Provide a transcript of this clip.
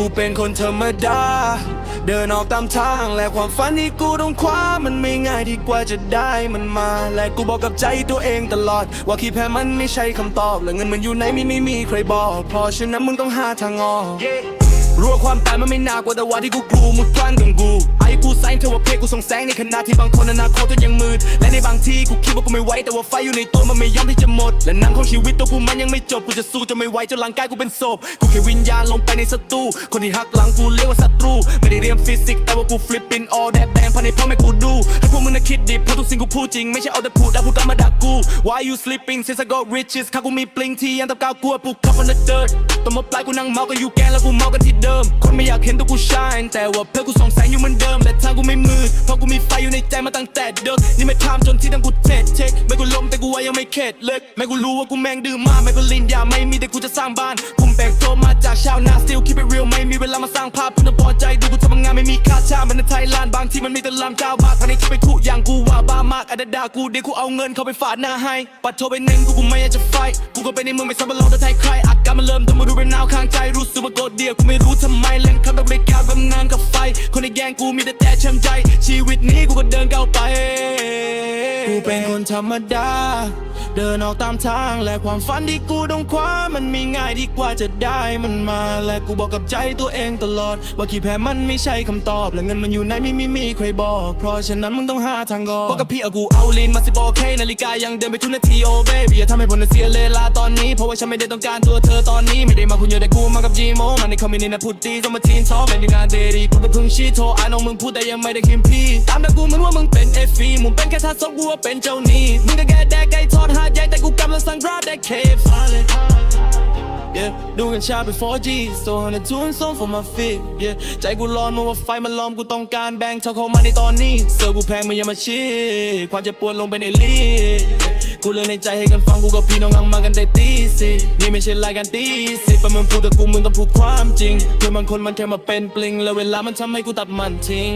ูเป็นคนธรรมดา เดินออกตามทางและความฝันที่กูต้องคว้ามันไม่ง่ายที่กว่าจะได้มันมา และกูบอกกับใจตัวเองตลอด ว่าขี้แพ้มันไม่ใช่คำตอบ และเงินมันอยู่ไหนไม่ไม่มีใครบอก เพราะฉะนั้นมึงต้องหาทางออกรู้ว่าความตายมันไม่น่ากว่าแต่ว่าที่กูกลัวมึงกลั้นกับกู ไอ้กูไซน์เธอว่าเพลงกูส่องแสงในขณะที่บางคนอนาคตก็ยังมืด และในบางที่กูคิดว่ากูไม่ไหวแต่ว่าไฟอยู่ในตัวมันไม่ยอมที่จะหมด และนังของชีวิตตัวกูมันยังไม่จบกูจะสู้จนไม่ไหวจนร่างกายกูเป็นศพกูแค่วิญญาณลงไปในสตูคนที่หักหลังกูเรียกว่าศัตรูไม่ได้เรียนฟิสิกส์แต่ว่ากูฟลิปปินออแดดแดงภายในพ่อแม่กูดูให้พวกมึงน่ะคิดดิเพราะทุกสิ่งกูพูดจริงไม่ใช่เอาแต่พูดแล้วพูดตามมาดักกู Why you sleeping since I got riches ข้ากูมีปลิงที่ยังตะกาวกลัวปลุกขับ on the dirt ต้นมาปลายกูนั่งเมาก็อยู่แกนแล้วกูเมากันที่เดิม คนไม่อยากเห็นตัวกู shine แต่ว่าเพื่อกูส่องแสงอยู่เหมือนเดิมแต่ทางกูไม่มืดเพราะกูมีไฟอยู่ในใจมาตั้งแต่เด็กนี่ไม่ทำจนที่ตั้งกูเทเช็คไม่กูล้มแต่กูว่ายังไม่เข็ดเลิกไม่กูรู้ว่ากูแม่งดื้อมากไม่กูลินยาไม่มีแต่กูจะสร้างบ้านผมแบกโตมาจากชาวนา still keep it real ไม่มีเวลามาสร้างภาพเพื่อนพอใจดูกูทำงานไม่มีค่าจ้ามันในไทยแลนด์บางที่มันมีแต่ลำเจ้าบาททางนี้คิดไปคู่อย่างกูว่าบ้ามา อาดาดากูเดี๋ยวกูเอาเงินเข้าไปฝาดหน้าให้ ปัดโทรไปหน่งกูกูไม่อยากจะไฟ กูก็ไปในเมืองไม่สำบลองแต่ไทยใครอากาศมันเริ่มทำมาดูเป็นหนาวข้างใจรู้สึกว่าโกรธเดียวกูไม่รู้ทำไมเล่นคำแบบไม่กล้าแบบงางกับไฟ คนในแกงกูมีแต่แต่ช้ำใจ ชีวิตนี้กูก็เดินก้าวไป กูเป็นคนธรรมดา เดินออกตามทางและความฝันที่กูต้องคว้ามันไม่ง่ายดีกว่าจะได้มันมาและกูบอกกับใจตัวเองตลอด ว่าขี้แพ้มันไม่ใช่คำตอบ และเงินมันอยู่ไหนไม่มีมีใครบอก เพราะฉะนั้นมึงต้องหาทางออกบอกกับพี่อากูเอาลินมาสิบโอเคนาฬิกายังเดินไปทุกนาทีโอเบบี้อย่าทำให้ผลเสียเวลาตอนนี้เพราะว่าฉันไม่ได้ต้องการตัวเธอตอนนี้ไม่ได้มาคุณเยอะแต่กูมากับจีโมมันในคอมมินินะพูดดีต้องมาทีนชอบเป็นงานเดรีกูก็เพิ่งชี้โทรอ่านองมึงพูดแต่ยังไม่ได้คิมพี่ตามแต่กูเหมึงว่ามึงเป็นเอฟฟีมึงเป็นแค่ทาสองกูว่าเป็นเจ้านี้มึงก็แค่แดกไก่ท ลังสั่งราดได้เคฟฟาเลย Yeah ดูกันชาเป็น 4G so หันทุนส่ง for my fit Yeah ใจกูร้อนเมื่อว่าไฟมันล้อมกูต้องการแบ่งเท่าเข้ามาในตอนนี้เสือกูแพงมันยังมาชี้ความเจ็บปวดลงเป็นเอลีกูเลยในใจให้กันฟังกูกับพี่น้องงังมากันได้ตีสินี่ไม่ใช่รายการตีสิปะมึงพูดแต่กูมึงต้องพูดความจริงเพื่อนบางคนมันแค่มาเป็นปลิง แล้วเวลามันทำให้กูตัดมันทิ้ง